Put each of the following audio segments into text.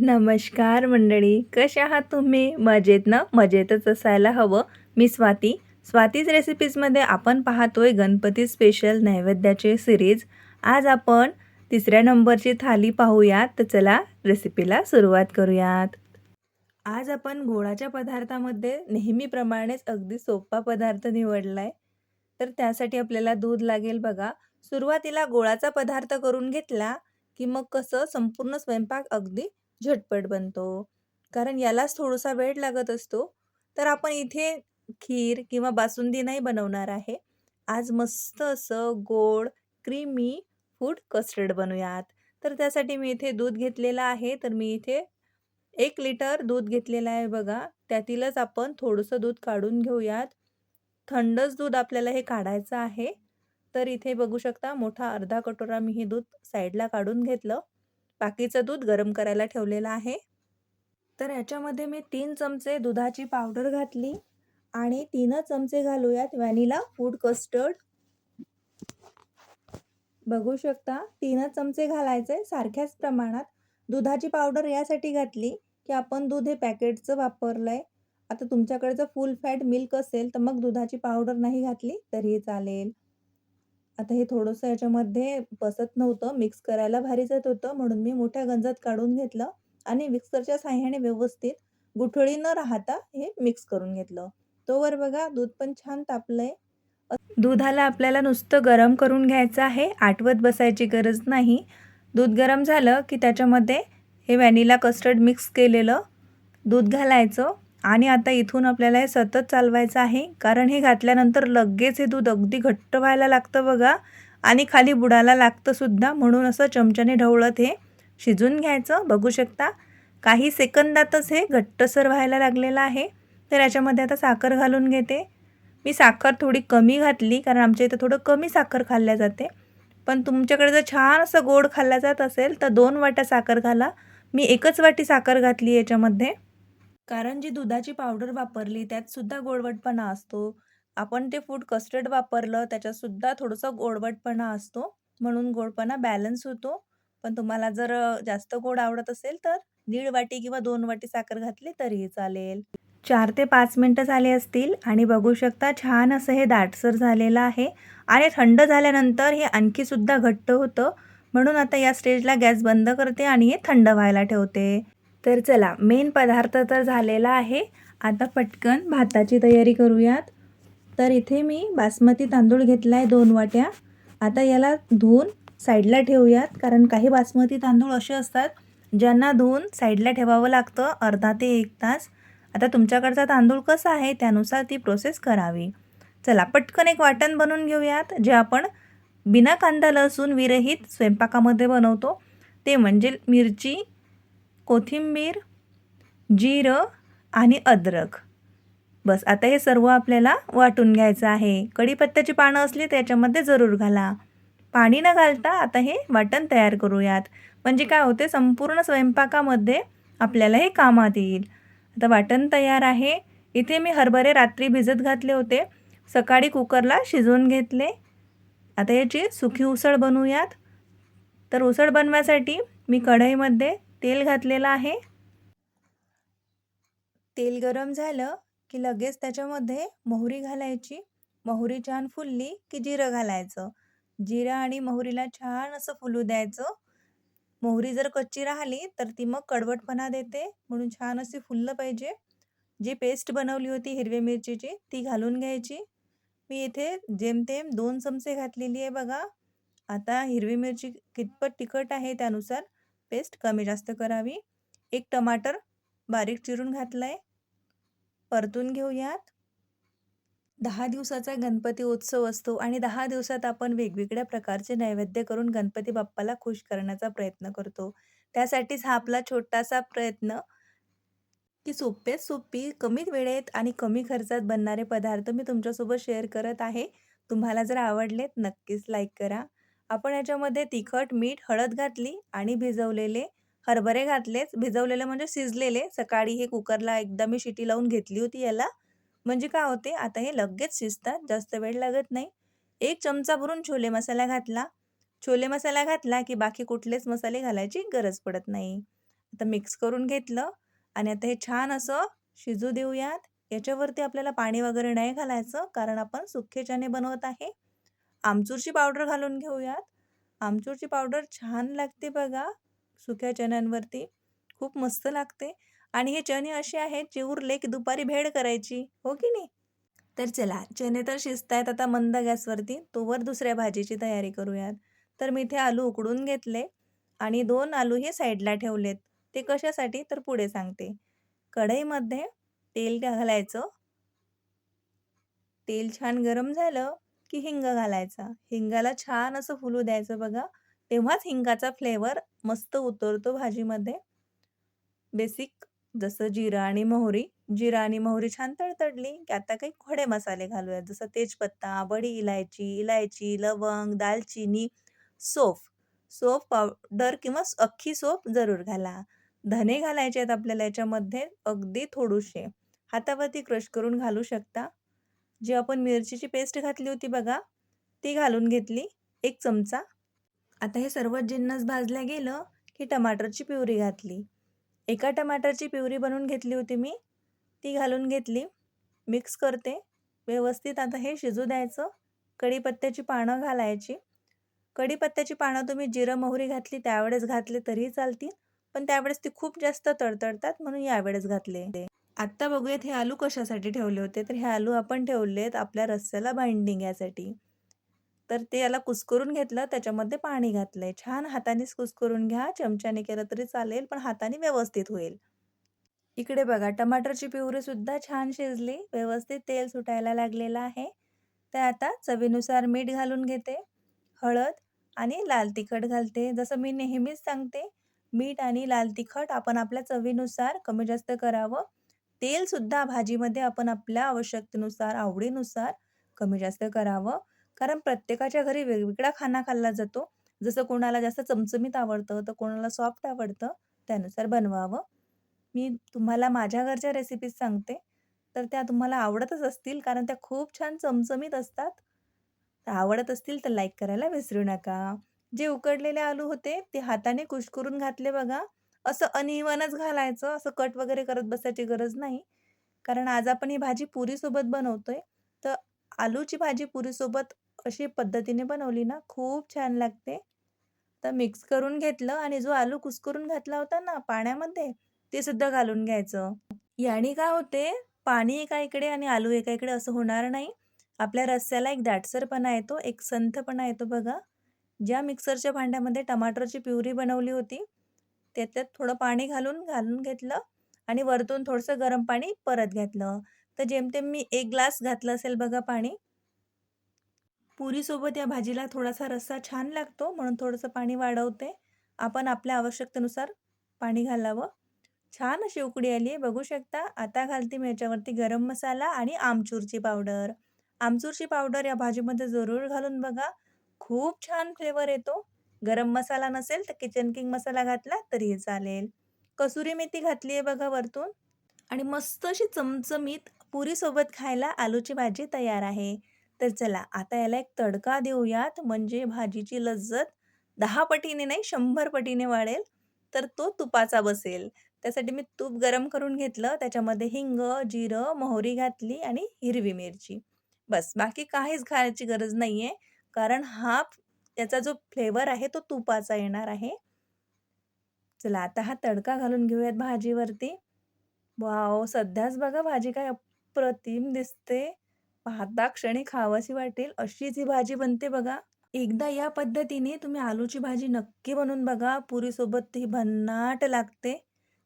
नमस्कार मंडळी कसे आहात तुम्ही? मजेत ना? मजेतच असायला हवं. मी स्वाती. स्वातीज रेसिपीजमध्ये आपण पाहतोय गणपती स्पेशल नैवेद्याचे सिरीज आज आपण तिसऱ्या नंबरची थाली पाहूयात. तर चला रेसिपीला सुरुवात करूयात. आज आपण गोडाच्या पदार्थामध्ये नेहमीप्रमाणेच अगदी सोपा पदार्थ निवडला आहे तर त्यासाठी आपल्याला दूध लागेल बघा. सुरुवातीला गोळाचा पदार्थ करून घेतला की मग कसं? संपूर्ण स्वयंपाक अगदी झटपट बनतो. कारण यालाच थोडासा वेळ लागत असतो. तर आपण इथे खीर किंवा बासुंदी नाही बनवणार आहे. आज मस्त असं गोड, क्रीमी फूड कस्टर्ड बनवूयात. तर त्यासाठी मी इथे दूध घेतलेलं आहे. तर मी इथे एक लिटर दूध घेतलेलं आहे बघा. त्यातीलच आपण थोडंसं दूध काढून घेऊयात. थंडच दूध आपल्याला हे काढायचं आहे. तर इथे बघू शकता मोठा अर्धा कटोरा मी हे दूध साईडला काढून घेतलं. बाकीचं दूध गरम करायला ठेवलेलं आहे. तर ह्याच्यामध्ये मी तीन चमचे दुधाची पावडर घातली आणि तीनच चमचे घालूयात व्हॅनिला फूड कस्टर्ड. बघू शकता तीनच चमचे घालायचे सारख्याच प्रमाणात. दुधाची पावडर यासाठी घातली, की आपण दूध हे पॅकेटचं वापरलंय. आता तुमच्याकडे जर फुल फॅट मिल्क असेल, तर मग दुधाची पावडर नाही घातली तरीही चालेल. आता हे थोडंसं याच्यामध्ये बसत नव्हतं, मिक्स करायला भारी जात होतं, म्हणून मी मोठ्या गंजात काढून घेतलं आणि मिक्सरच्या साह्याने व्यवस्थित गुठळी न राहता हे मिक्स करून घेतलं. तोवर बघा दूध पण छान तापलंय. दुधाला आपल्याला नुसतं गरम करून घ्यायचं आहे, आटवत बसायची गरज नाही. दूध गरम झालं की त्याच्यामध्ये हे व्हॅनिला कस्टर्ड मिक्स केलेलं दूध घालायचं आणि आता इथून आपल्याला हे सतत चालवायचं आहे. कारण हे घातल्यानंतर लगेच हे दूध अगदी घट्ट व्हायला लागतं बघा. आणि खाली बुडायला लागतं सुद्धा. म्हणून असं चमच्याने ढवळत हे शिजून घ्यायचं. बघू शकता. काही सेकंदातच हे घट्टसर व्हायला लागलेलं आहे. तर याच्यामध्ये आता साखर घालून घेते. मी साखर थोडी कमी घातली. कारण आमच्या इथं थोडं कमी साखर खाल्ल्या जाते. पण तुमच्याकडे जर छान असं गोड खाल्ला जात असेल तर दोन वाट्या साखर घाला. मी एकच वाटी साखर घातली याच्यामध्ये. कारण जी दुधाची पावडर वापरली त्यातसुद्धा गोडवटपणा असतो. आपण ते फूड कस्टर्ड वापरलं त्याच्यातसुद्धा थोडंसं गोडवटपणा असतो. म्हणून गोडपणा बॅलन्स होतो. पण तुम्हाला जर जास्त गोड आवडत असेल तर दीड वाटी किंवा दोन वाटी साखर घातली तरीही चालेल. चार ते पाच मिनटं झाले असतील आणि बघू शकता छान असं हे दाटसर झालेलं आहे आणि थंड झाल्यानंतर हे आणखीसुद्धा घट्ट होतं. म्हणून आता या स्टेजला गॅस बंद करते आणि हे थंड व्हायला ठेवते. तर चला मेन पदार्थ तर झालेला आहे. आता पटकन भाताची तयारी करूयात. तर इथे मी बासमती तांदूळ घेतला आहे दोन वाट्या. आता याला धुवून साईडला ठेवूयात कारण काही बासमती तांदूळ असे असतात ज्यांना धुवून साईडला ठेवावं लागतं अर्धा ते एक तास. आता तुमच्याकडचा तांदूळ कसा आहे त्यानुसार ती प्रोसेस करावी. चला पटकन एक वाटण बनवून घेऊयात जे आपण बिना कांदा लसूण विरहित स्वयंपाकामध्ये बनवतो. ते म्हणजे मिरची कोथिंबीर जिरं आणि अद्रक. बस आता हे सर्व आपल्याला वाटून घ्यायचं आहे. कढीपत्त्याची पानं असली त्याच्यामध्ये जरूर घाला. पाणी न घालता आता हे वाटण तयार करूयात. म्हणजे काय होते संपूर्ण स्वयंपाकामध्ये आपल्याला हे कामात येईल. आता वाटण तयार आहे. इथे मी हरभरे रात्री भिजत घातले होते. सकाळी कुकरला शिजवून घेतले. आता याची सुखी उसळ बनवूयात. तर उसळ बनवायसाठी मी कढईमध्ये तेल घातलेलं आहे. तेल गरम झालं की लगेच त्याच्यामध्ये मोहरी घालायची. मोहरी छान फुलली की जिरं घालायचं. जिरं आणि मोहरीला छान असं फुलू द्यायचं. मोहरी जर कच्ची राहिली तर ती मग कडवटपणा देते. म्हणून छान अशी फुललं पाहिजे. जी पेस्ट बनवली होती हिरव्या मिरचीची ती घालून घ्यायची. मी इथे जेमतेम दोन चमचे घातलेली आहे बघा. आता हिरवी मिरची कितपत तिखट आहे त्यानुसार पेस्ट कमी जास्त करावी. एक टमाटर बारीक चिरून घातलं आहे परतून घेऊयात. दहा दिवसाचा गणपती उत्सव असतो आणि दहा दिवसात आपण वेगवेगळ्या प्रकारचे नैवेद्य करून गणपती बाप्पाला खुश करण्याचा प्रयत्न करतो. त्यासाठीच हा आपला छोटासा प्रयत्न की सोप्यात सोपी कमी वेळेत आणि कमी खर्चात बनणारे पदार्थ मी तुमच्यासोबत शेअर करत आहे. तुम्हाला जर आवडलेत नक्कीच लाईक करा. आपण याच्यामध्ये तिखट मीठ हळद घातली आणि भिजवलेले हरभरे घातलेच. भिजवलेले म्हणजे शिजलेले. सकाळी हे कुकरला एकदा मी शिटी लावून घेतली होती याला. म्हणजे काय होते आता हे लगेच शिजतात जास्त वेळ लागत नाही. एक चमचा भरून छोले मसाला घातला. छोले मसाला घातला की बाकी कुठलेच मसाले घालायची गरज पडत नाही. आता मिक्स करून घेतलं आणि आता हे छान असं शिजू देऊयात. याच्यावरती आपल्याला पाणी वगैरे नाही घालायचं कारण आपण सुखे चणे बनवत आहे. आमचूरची पावडर घालून घेऊयात. आमचूरची पावडर छान लागते बघा सुक्या चण्यांवरती. खूप मस्त लागते आणि हे चणे असे आहेत जे उरले की दुपारी भेळ करायची. हो की नाही? तर चला चणे तर शिजतायत आता मंद गॅसवरती. तोवर दुसऱ्या भाजीची तयारी करूयात. तर मी इथे आलू उकडून घेतले आणि दोन आलू हे साईडला ठेवलेत. ते कशासाठी तर पुढे सांगते. कढईमध्ये तेल घालायचं. तेल छान गरम झालं की हिंग घालायचा. हिंगाला छान असं फुलू द्यायचं बघा. तेव्हाच हिंगाचा फ्लेवर मस्त उतरतो भाजीमध्ये. बेसिक जसं जिरा आणि मोहरी. जिरा आणि मोहरी छान तडतडली की आता काही खडे मसाले घालूयात. जसं तेजपत्ता, बडी इलायची, इलायची, लवंग, दालचिनी, सोफ. सोफ पावडर किंवा अख्खी सोफ जरूर घाला. धने घालायचे आहेत आपल्याला याच्यामध्ये अगदी थोडूशे हातावरती क्रश करून घालू शकता. जी आपण मिरचीची पेस्ट घातली होती बघा, ती घालून घेतली एक चमचा. आता हे सर्व जिन्नस भाजल्या गेलं की टमाटरची प्युरी घातली. एका टमाटरची प्युरी बनवून घेतली होती मी. ती घालून घेतली. मिक्स करते. व्यवस्थित आता हे शिजू द्यायचं. कढीपत्त्याची पानं घालायची. कढीपत्त्याची पानं तुम्ही जिरं, मोहरी घातली त्यावेळेस घातले तरीही चालतील. पण त्यावेळेस ती खूप जास्त तडतडतात म्हणून यावेळेस घातले. आत्ता बघूयात हे आलू कशासाठी ठेवले होते. तर हे आलू आपण ठेवले आहेत आपल्या रस्स्याला बाइंडिंग यासाठी. तर ते याला कुस्करून घेतलं त्याच्यामध्ये पाणी घातलंय. छान हातानेच कुस्करून घ्या. चमच्याने केलं तरी चालेल पण हाताने व्यवस्थित होईल. इकडे बघा टमाटरची पिवरीसुद्धा छान शिजली. व्यवस्थित तेल सुटायला लागलेलं आहे. तर आता चवीनुसार मीठ घालून घेते. हळद आणि लाल तिखट घालते. जसं मी नेहमीच सांगते मीठ आणि लाल तिखट आपण आपल्या चवीनुसार कमी जास्त करावं. तेलसुद्धा भाजीमध्ये आपण आपल्या आवश्यकतेनुसार, आवडीनुसार कमी जास्त करावं. कारण प्रत्येकाच्या घरी वेगवेगळा खाना खाल्ला जातो. जसं कोणाला जास्त चमचमीत आवडतं तर कोणाला सॉफ्ट आवडतं. त्यानुसार बनवावं. मी तुम्हाला माझ्या घरच्या रेसिपीज सांगते. तर त्या तुम्हाला आवडतच असतील कारण त्या खूप छान चमचमीत असतात. तर आवडत असतील तर लाईक करायला विसरू नका. जे उकडलेले आलू होते ते हाताने कुस्करून घातले बघा. असं अनइव्हनच घालायचं. असं कट वगैरे करत बसायची गरज नाही. कारण आज आपण ही भाजी पुरीसोबत बनवतोय. तर आलूची भाजी पुरीसोबत अशी पद्धतीने बनवली ना खूप छान लागते. तर मिक्स करून घेतलं आणि जो आलू कुस्करून घातला होता ना पाण्यामध्ये ते सुद्धा घालून घ्यायचं. याने काय होते पाणी एका इकडे आणि आलू एका इकडे असं होणार नाही. आपल्या रस्स्याला एक दाटसरपणा येतो, एक संथपणा येतो बघा. ज्या मिक्सरच्या भांड्यामध्ये टमाटरची प्युरी बनवली होती त्याच्यात थोडं पाणी घालून घालून घेतलं आणि वरतून थोडंसं गरम पाणी परत घातलं. तर जेमतेम मी एक ग्लास घातलं असेल बघा पाणी. पुरीसोबत या भाजीला थोडासा रस्सा छान लागतो म्हणून थोडंसं पाणी वाढवते. आपण आपल्या आवश्यकतेनुसार पाणी घालावं. छान अशी उकडी आली आहे बघू शकता. आता घालते मी याच्यावरती गरम मसाला आणि आमचूरची पावडर. आमचूरची पावडर या भाजीमध्ये जरूर घालून बघा. खूप छान फ्लेवर येतो. गरम मसाला नसेल तर किचन किंग मसाला घातला तरीही चालेल. कसुरी मेथी घातली आहे बघा वरतून आणि मस्त अशी चमचमीत पुरीसोबत खायला आलूची भाजी तयार आहे. तर चला आता याला एक तडका देऊयात म्हणजे भाजीची लज्जत दहा पटीने नाही शंभर पटीने वाढेल. तर तो तुपाचा बसेल. त्यासाठी मी तूप गरम करून घेतलं. त्याच्यामध्ये हिंग, जिरं, मोहरी घातली आणि हिरवी मिरची. बस बाकी काहीच खायची गरज नाही आहे कारण हा याचा जो फ्लेवर आहे तो तुपाचा येणार आहे. चला आता हा तडका घालून घेऊयात भाजीवरती. वाव सध्याच बघा भाजी काय अप्रतिम दिसते. पाहता क्षणी खावीशी वाटेल अशीच ही भाजी बनते बघा. एकदा या पद्धतीने तुम्ही आलूची भाजी नक्की बनवून बघा. पुरीसोबत ही भन्नाट लागते.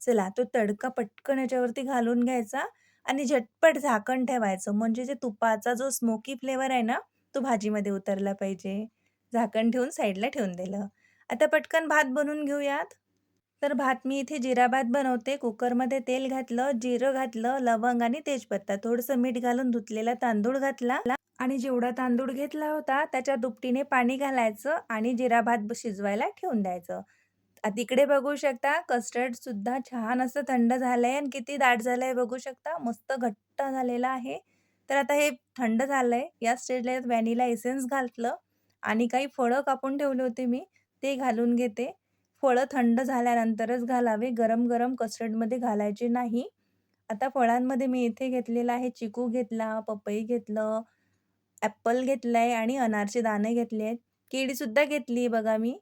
चला तो तडका पटकन याच्यावरती घालून घ्यायचा आणि झटपट झाकण ठेवायचं. म्हणजे जे तुपाचा जो स्मोकी फ्लेवर आहे ना तो भाजीमध्ये उतरला पाहिजे. झाकण ठेवून साईडला ठेवून दिलं. आता पटकन भात बनवून घेऊयात. तर भात मी इथे जिरा भात बनवते. कुकरमध्ये तेल घातलं, जिरं घातलं, लवंग आणि तेजपत्ता. थोडंसं मीठ घालून धुतलेला तांदूळ घातला आणि जेवढा तांदूळ घेतला होता त्याच्या दुपटीने पाणी घालायचं आणि जिरा भात शिजवायला ठेवून द्यायचं. तिकडे बघू शकता कस्टर्डसुद्धा छान असं थंड झालंय आणि किती दाट झालंय बघू शकता. मस्त घट्ट झालेला आहे. तर आता हे थंड झालंय. या स्टेजला व्हॅनिला एसेन्स घातलं आणि काही फळं कापून ठेवले होते मी ते घालून घेते. फळं थंड झाल्यानंतरच घालावे. गरम-गरम कस्टर्डमध्ये घालायचे नाही. आता फळांमध्ये मी इथे घेतलेला आहे चिकू घेतला, पपई घेतलं, ॲपल घेतलाय आणि अनारचे दाणे घेतले आहेत. केळीसुद्धा घेतली आहे बघा मी.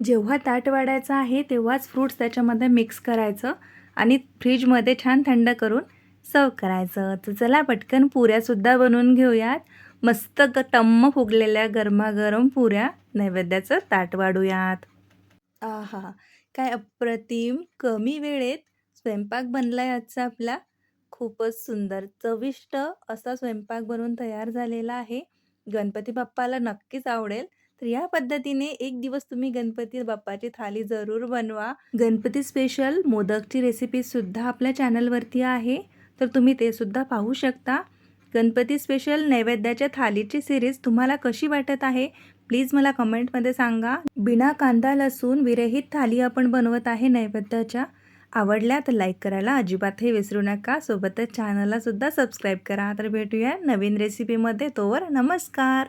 जेव्हा ताट वाढायचं आहे तेव्हाच फ्रूट्स त्याच्यामध्ये मिक्स करायचं आणि फ्रीजमध्ये छान थंड करून सर्व करायचं. तर चला पटकन पुऱ्यासुद्धा बनवून घेऊयात. मस्त ग टम्म फुगलेल्या गरमागरम पुऱ्या नैवेद्याचं ताट वाढूयात. आहा काय अप्रतिम कमी वेळेत स्वयंपाक बनलाय आजचा आपला. खूपच सुंदर चविष्ट असा स्वयंपाक बनवून तयार झालेला आहे. गणपती बाप्पाला नक्कीच आवडेल. तर या पद्धतीने एक दिवस तुम्ही गणपती बाप्पाची थाली जरूर बनवा. गणपती स्पेशल मोदकची रेसिपीसुद्धा आपल्या चॅनलवरती आहे. तर तुम्ही ते सुद्धा पाहू शकता. गणपती स्पेशल नैवेद्याच्या थालीची सिरीज तुम्हाला कशी वाटत आहे? प्लीज मला कमेंटमध्ये सांगा. बिना कांदा लसूण विरहित थाली आपण बनवत आहे नैवेद्याच्या. आवडल्या तर लाईक करायला अजिबातही विसरू नका. सोबतच चॅनलला सुद्धा सबस्क्राईब करा. तर भेटूया नवीन रेसिपीमध्ये. तोवर नमस्कार.